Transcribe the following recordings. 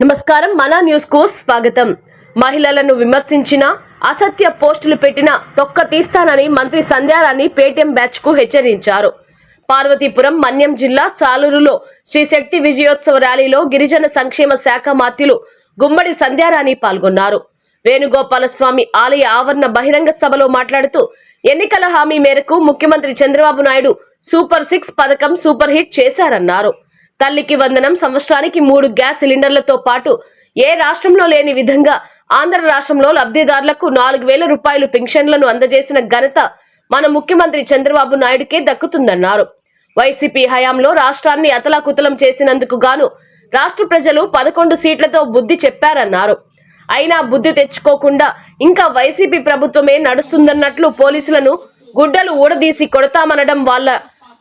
నమస్కారం మన న్యూస్కు స్వాగతం. మహిళలను విమర్శించిన అసత్య పోస్టులు పెట్టిన తొక్క తీస్తానని మంత్రి సంధ్యారాణి పేటీఎం బ్యాచ్కు హెచ్చరించారు. పార్వతీపురం మన్యం జిల్లా సాలూరులో శ్రీ శక్తి విజయోత్సవ ర్యాలీలో గిరిజన సంక్షేమ శాఖ మాత్యులు గుమ్మడి సంధ్యారాణి పాల్గొన్నారు. వేణుగోపాలస్వామి ఆలయ ఆవరణ బహిరంగ సభలో మాట్లాడుతూ ఎన్నికల హామీ మేరకు ముఖ్యమంత్రి చంద్రబాబు నాయుడు సూపర్ సిక్స్ పథకం సూపర్ హిట్ చేశారన్నారు. తల్లికి వందనం సంవత్సరానికి మూడు గ్యాస్ సిలిండర్లతో పాటు ఏ రాష్ట్రంలో లేని విధంగా ఆంధ్ర రాష్ట్రంలో లబ్ధిదారులకు నాలుగు వేల రూపాయలు పెన్షన్లను అందజేసిన ఘనత మన ముఖ్యమంత్రి చంద్రబాబు నాయుడుకే దక్కుతుందన్నారు. వైసీపీ హయాంలో రాష్ట్రాన్ని అతలాకుతలం చేసినందుకు గాను రాష్ట్ర ప్రజలు పదకొండు సీట్లతో బుద్ధి చెప్పారన్నారు. అయినా బుద్ధి తెచ్చుకోకుండా ఇంకా వైసీపీ ప్రభుత్వమే నడుస్తుందన్నట్లు పోలీసులను గుడ్డలు ఊడదీసి కొడతామనడం వాళ్ళ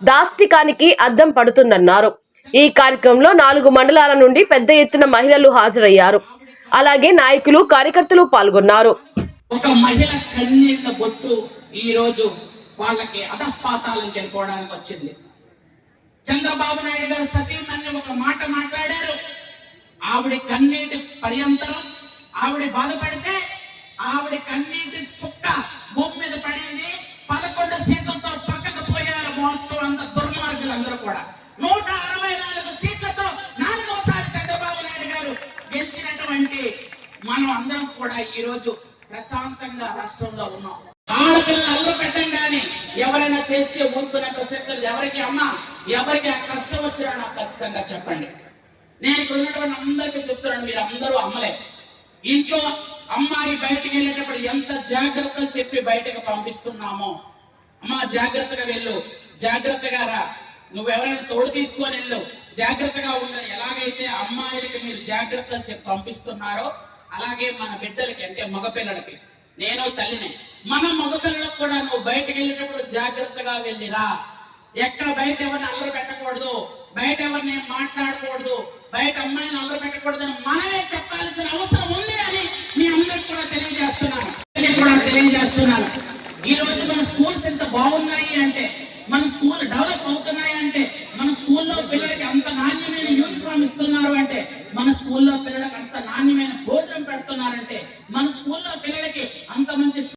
దాష్టికానికి అద్దం పడుతుందన్నారు. ఈ కార్యక్రమంలో నాలుగు మండలాల నుండి పెద్ద ఎత్తున మహిళలు హాజరయ్యారు. అలాగే నాయకులు కార్యకర్తలు పాల్గొన్నారు. ఒక మహిళ కన్నీళ్ళ బొట్టు ఈ రోజు వాళ్ళకి అధపాతాలను వెళ్ళిపోవడానికి వచ్చింది. చంద్రబాబు నాయుడు గారు సతీమణి ఒక మాట మాట్లాడారు. ఆవిడ కన్నీటి పర్యంతరం ఆవిడ బాధపడితే ఆవిడ కన్నీటి చుక్క భూమి మీద పడింది. మనం కూడా ఈ రోజు ప్రశాంతంగా రాష్ట్రంలో ఉన్నాం. ఆడపిల్లలు అల్లు పెట్టంగానే ఎవరైనా చేస్తే ఊరుకునే ప్రసక్తులు ఎవరికి అమ్మా? ఎవరికి ఆ కష్టం వచ్చినా నాకు ఖచ్చితంగా చెప్పండి. నేను ఇక్కడ ఉన్నటువంటి అందరికీ చెప్తున్నాను మీరు అందరూ అమ్మలే. ఇంట్లో అమ్మాయి బయటికి వెళ్ళేటప్పుడు ఎంత జాగ్రత్తలు చెప్పి బయటకు పంపిస్తున్నామో అమ్మా జాగ్రత్తగా వెళ్ళు జాగ్రత్తగా రా. నువ్వెవరైనా తోడు తీసుకొని వెళ్ళు జాగ్రత్తగా ఉండని. ఎలాగైతే అమ్మాయిలకి మీరు జాగ్రత్తలు చెప్పి పంపిస్తున్నారో అలాగే మన బిడ్డలకి అంటే మగపిల్లలకి. నేను తల్లిని. మన మగపిల్లలకు కూడా నువ్వు బయటకు వెళ్ళినప్పుడు జాగ్రత్తగా వెళ్ళిరా. ఎక్కడ బయట ఎవరిని అల్లరి పెట్టకూడదు. బయట ఎవరిని మాట్లాడకూడదు. బయట అమ్మాయిని అల్లరి పెట్టకూడదు అని మనమే చెప్పాల్సిన అవసరం ఉంది అని మీ అందరికి కూడా తెలియజేస్తున్నాను. కూడా తెలియజేస్తున్నాను. ఈ రోజు మన స్కూల్స్ ఎంత బాగున్నాయి అంటే మన స్కూల్ డెవలప్ అవుతున్నాయి అంటే మన స్కూల్లో పిల్లలకి అంత నాణ్యమైన యూనిఫామ్ ఇస్తున్నారు అంటే మన స్కూల్లో పిల్లలకి मन स्कूल पिल